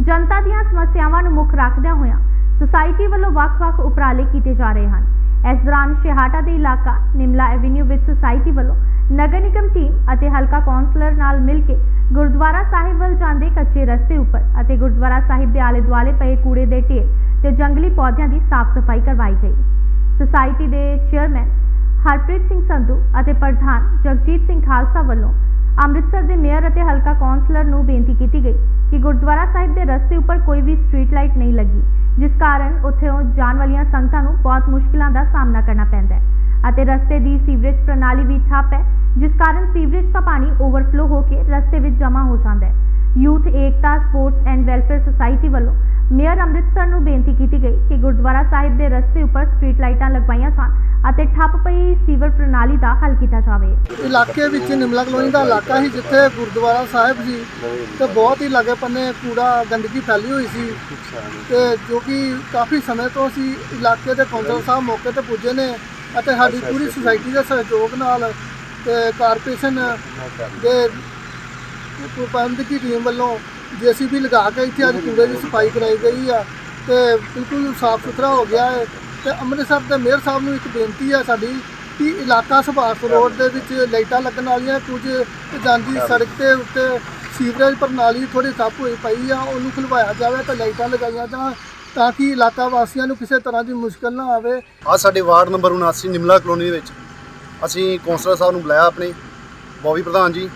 ਜਨਤਾ ਦੀਆਂ ਸਮੱਸਿਆਵਾਂ ਨੂੰ ਮੁੱਖ ਰੱਖਦਿਆਂ ਹੋਇਆਂ ਸੁਸਾਇਟੀ ਵੱਲੋਂ ਵੱਖ-ਵੱਖ ਉਪਰਾਲੇ ਕੀਤੇ ਜਾ ਰਹੇ ਹਨ। ਇਸ ਦੌਰਾਨ ਸ਼ਿਹਾਟਾ ਦੇ ਇਲਾਕਾ, ਨਿਮਲਾ ਐਵੀਨਿਊ ਵਿੱਚ ਸੁਸਾਇਟੀ ਵੱਲੋਂ ਨਗਰ ਨਿਗਮ ਟੀਮ ਅਤੇ ਹਲਕਾ ਕੌਂਸਲਰ ਨਾਲ ਮਿਲ ਕੇ ਗੁਰਦੁਆਰਾ ਸਾਹਿਬ ਵੱਲ ਜਾਂਦੇ ਕੱਚੇ ਰਸਤੇ ਉੱਪਰ ਅਤੇ ਗੁਰਦੁਆਰਾ ਸਾਹਿਬ ਦੇ ਆਲੇ-ਦੁਆਲੇ ਪਏ ਕੂੜੇ ਦੇ ਢੇਰ ਤੇ ਜੰਗਲੀ ਪੌਦਿਆਂ ਦੀ ਸਾਫ਼ ਸਫ਼ਾਈ ਕਰਵਾਈ ਗਈ। ਸੁਸਾਇਟੀ ਦੇ ਚੇਅਰਮੈਨ ਹਰਪ੍ਰੀਤ ਸਿੰਘ ਸੰਧੂ ਅਤੇ ਪ੍ਰਧਾਨ ਜਗਜੀਤ ਸਿੰਘ ਖਾਲਸਾ ਵੱਲੋਂ ਅੰਮ੍ਰਿਤਸਰ ਦੇ ਮੇਅਰ ਅਤੇ ਹਲਕਾ ਕੌਂਸਲਰ ਨੂੰ ਬੇਨਤੀ ਕੀਤੀ ਗਈ ਕਿ ਗੁਰਦੁਆਰਾ ਸਾਹਿਬ ਦੇ ਰਸਤੇ ਉੱਪਰ ਕੋਈ ਵੀ ਸਟਰੀਟ ਲਾਈਟ ਨਹੀਂ ਲੱਗੀ, ਜਿਸ ਕਾਰਨ ਉੱਥੋਂ ਜਾਣ ਵਾਲੀਆਂ ਸੰਗਤਾਂ ਨੂੰ ਬਹੁਤ ਮੁਸ਼ਕਲਾਂ ਦਾ ਸਾਹਮਣਾ ਕਰਨਾ ਪੈਂਦਾ ਹੈ ਅਤੇ ਰਸਤੇ ਦੀ ਸੀਵਰੇਜ ਪ੍ਰਣਾਲੀ ਵੀ ਠੱਪ ਹੈ, ਜਿਸ ਕਾਰਨ ਸੀਵਰੇਜ ਦਾ ਪਾਣੀ ਓਵਰਫਲੋ ਹੋ ਕੇ ਰਸਤੇ ਵਿੱਚ ਜਮ੍ਹਾਂ ਹੋ ਜਾਂਦਾ ਹੈ। Youth Ekta sports and welfare society ਵੱਲੋਂ ਮੇਅਰ ਅੰਮ੍ਰਿਤਸਰ ਨੂੰ ਬੇਨਤੀ ਕੀਤੀ ਗਈ ਕਿ ਗੁਰਦੁਆਰਾ ਸਾਹਿਬ ਦੇ ਰਸਤੇ ਉੱਪਰ ਸਟਰੀਟ ਲਾਈਟਾਂ ਲਗਵਾਈਆਂ ਜਾਣ ਅਤੇ ਠੱਪ ਪਈ ਸੀਵਰ ਪ੍ਰਣਾਲੀ ਦਾ ਹੱਲ ਕੀਤਾ ਜਾਵੇ। ਇਲਾਕੇ ਵਿੱਚ ਨਿਮਲਾ ਕਲੋਨੀ ਦਾ ਇਲਾਕਾ ਸੀ, ਜਿੱਥੇ ਗੁਰਦੁਆਰਾ ਸਾਹਿਬ ਸੀ ਤੇ ਬਹੁਤ ਹੀ ਲਾਗੇ ਪੰਨੇ ਕੂੜਾ ਗੰਦਗੀ ਫੈਲੀ ਹੋਈ ਸੀ ਤੇ ਜੋ ਕਿ ਕਾਫੀ ਸਮੇਂ ਤੋਂ ਅਸੀਂ ਇਲਾਕੇ ਦੇ ਕੌਂਸਲਰ ਸਾਹਿਬ ਮੌਕੇ ਤੇ ਪੁੱਜੇ ਨੇ ਅਤੇ ਸਾਡੀ ਪੂਰੀ ਸੁਸਾਇਟੀ ਦੇ ਸਹਿਯੋਗ ਨਾਲ ਤੇ ਕਾਰਪੋਰੇਸ਼ਨ ਦੇ ਪ੍ਰਬੰਧਕੀ ਟੀਮ ਵੱਲੋਂ ਜੀਸੀਬੀ ਲਗਾ ਕੇ ਇੱਥੇ ਅੱਜ ਕੂੜੇ ਦੀ ਸਫ਼ਾਈ ਕਰਾਈ ਗਈ ਆ ਤੇ ਬਿਲਕੁਲ ਸਾਫ਼ ਸੁਥਰਾ ਹੋ ਗਿਆ ਹੈ। ਤੇ ਅੰਮ੍ਰਿਤਸਰ ਦੇ ਮੇਅਰ ਸਾਹਿਬ ਨੂੰ ਇੱਕ ਬੇਨਤੀ ਹੈ ਸਾਡੀ ਕਿ ਇਲਾਕਾ ਸੁਭਾਸ਼ ਰੋਡ ਦੇ ਵਿੱਚ ਲਾਈਟਾਂ ਲੱਗਣ ਵਾਲੀਆਂ ਕੁਝ ਜਾਂਦੀ ਸੜਕ ਦੇ ਉੱਤੇ ਸੀਵਰੇਜ ਪ੍ਰਣਾਲੀ ਥੋੜੀ ਠੱਪ ਹੋਈ ਪਈ ਆ ਉਹਨੂੰ ਖੁਲਵਾਇਆ ਜਾਵੇ ਤੇ ਲਾਈਟਾਂ ਲਗਾਈਆਂ ਜਾਣ ਤਾਂ ਕਿ ਇਲਾਕਾ ਵਾਸੀਆਂ ਨੂੰ ਕਿਸੇ ਤਰ੍ਹਾਂ ਦੀ ਮੁਸ਼ਕਲ ਨਾ ਆਵੇ। ਆ ਸਾਡੇ ਵਾਰਡ ਨੰਬਰ 79 ਨਿਮਲਾ ਕਲੋਨੀ ਦੇ ਵਿੱਚ ਅਸੀਂ ਕੌਂਸਲਰ ਸਾਹਿਬ ਨੂੰ ਬੁਲਾਇਆ ਆਪਣੇ ਬੋਬੀ ਪ੍ਰਧਾਨ ਜੀ।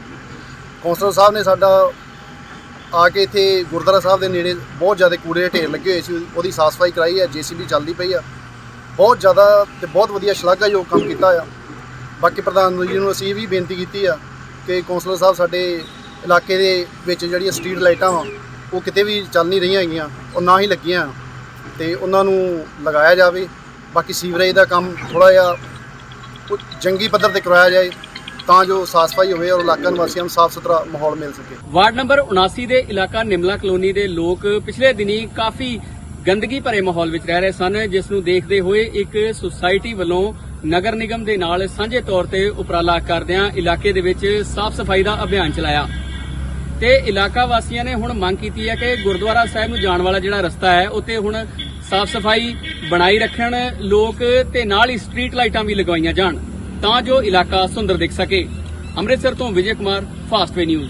ਕੌਂਸਲਰ ਸਾਹਿਬ ਨੇ ਸਾਡਾ ਆ ਕੇ ਇੱਥੇ ਗੁਰਦੁਆਰਾ ਸਾਹਿਬ ਦੇ ਨੇੜੇ ਬਹੁਤ ਜ਼ਿਆਦਾ ਕੂੜੇ ਢੇਰ ਲੱਗੇ ਹੋਏ ਸੀ ਉਹਦੀ ਸਾਫ਼ ਸਫ਼ਾਈ ਕਰਾਈ ਹੈ ਜੀਸੀਬੀ ਚੱਲਦੀ ਪਈ ਆ। ਬਹੁਤ ਜ਼ਿਆਦਾ ਤੇ ਬਹੁਤ ਵਧੀਆ ਸ਼ਲਾਘਾਯੋਗ ਕੰਮ ਕੀਤਾ ਆ। ਬਾਕੀ ਪ੍ਰਧਾਨ ਜੀ ਨੂੰ ਅਸੀਂ ਇਹ ਵੀ ਬੇਨਤੀ ਕੀਤੀ ਆ ਕਿ ਕੌਂਸਲਰ ਸਾਹਿਬ ਸਾਡੇ ਇਲਾਕੇ ਦੇ ਵਿੱਚ ਜਿਹੜੀਆਂ ਸਟਰੀਟ ਲਾਈਟਾਂ ਵਾ, ਉਹ ਕਿਤੇ ਵੀ ਚੱਲ ਨਹੀਂ ਰਹੀਆਂ ਹੈਗੀਆਂ, ਉਹ ਨਾ ਹੀ ਲੱਗੀਆਂ। ਤੇ ਉਹਨਾਂ ਨੂੰ ਲਗਾਇਆ ਜਾਵੇ, ਬਾਕੀ ਸੀਵਰੇਜ ਦਾ ਕੰਮ ਥੋੜਾ ਜਿਹਾ ਉਹ ਜੰਗੀ ਪੱਧਰ ਤੇ ਕਰਵਾਇਆ ਜਾਏ, ਤਾਂ ਜੋ ਸਾਫ਼ ਸਫ਼ਾਈ ਹੋਵੇ ਔਰ ਇਲਾਕਾ ਨਿਵਾਸੀਆਂ ਨੂੰ ਸਾਫ਼ ਸੁਥਰਾ ਮਾਹੌਲ ਮਿਲ ਸਕੇ। ਵਾਰਡ ਨੰਬਰ 79 ਦੇ ਇਲਾਕਾ ਨਿਮਲਾ ਕਲੋਨੀ ਦੇ ਲੋਕ ਪਿਛਲੇ ਦਿਨੀ ਕਾਫੀ ਗੰਦਗੀ ਭਰੇ ਮਾਹੌਲ ਵਿੱਚ ਰਹਿ ਰਹੇ ਸਨ, ਜਿਸ ਨੂੰ ਦੇਖਦੇ ਹੋਏ ਇੱਕ ਸੁਸਾਇਟੀ ਵੱਲੋਂ ਨਗਰ ਨਿਗਮ ਦੇ ਨਾਲ ਸਾਂਝੇ ਤੌਰ ਤੇ ਉਪਰਾਲਾ ਕਰਦਿਆਂ ਇਲਾਕੇ ਦੇ ਵਿੱਚ ਸਾਫ਼ ਸਫ਼ਾਈ ਦਾ ਅਭਿਆਨ ਚਲਾਇਆ। ਤੇ ਇਲਾਕਾ ਵਾਸੀਆਂ ਨੇ ਹੁਣ ਮੰਗ ਕੀਤੀ ਹੈ ਕਿ ਗੁਰਦੁਆਰਾ ਸਾਹਿਬ ਨੂੰ ਜਾਣ ਵਾਲਾ ਜਿਹੜਾ ਰਸਤਾ ਹੈ ਉੱਤੇ ਹੁਣ ਸਾਫ਼ ਸਫ਼ਾਈ ਬਣਾਈ ਰੱਖਣ, ਲੋਕ ਤੇ ਨਾਲ ਹੀ ਸਟਰੀਟ ਲਾਈਟਾਂ ਵੀ ਲਗਵਾਈਆਂ ਜਾਣ, ਤਾਂ ਜੋ ਇਲਾਕਾ ਸੁੰਦਰ ਦਿਖ ਸਕੇ। ਅੰਮ੍ਰਿਤਸਰ ਤੋਂ ਵਿਜੇ ਕੁਮਾਰ ਫਾਸਟਵੇ ਨਿਊਜ਼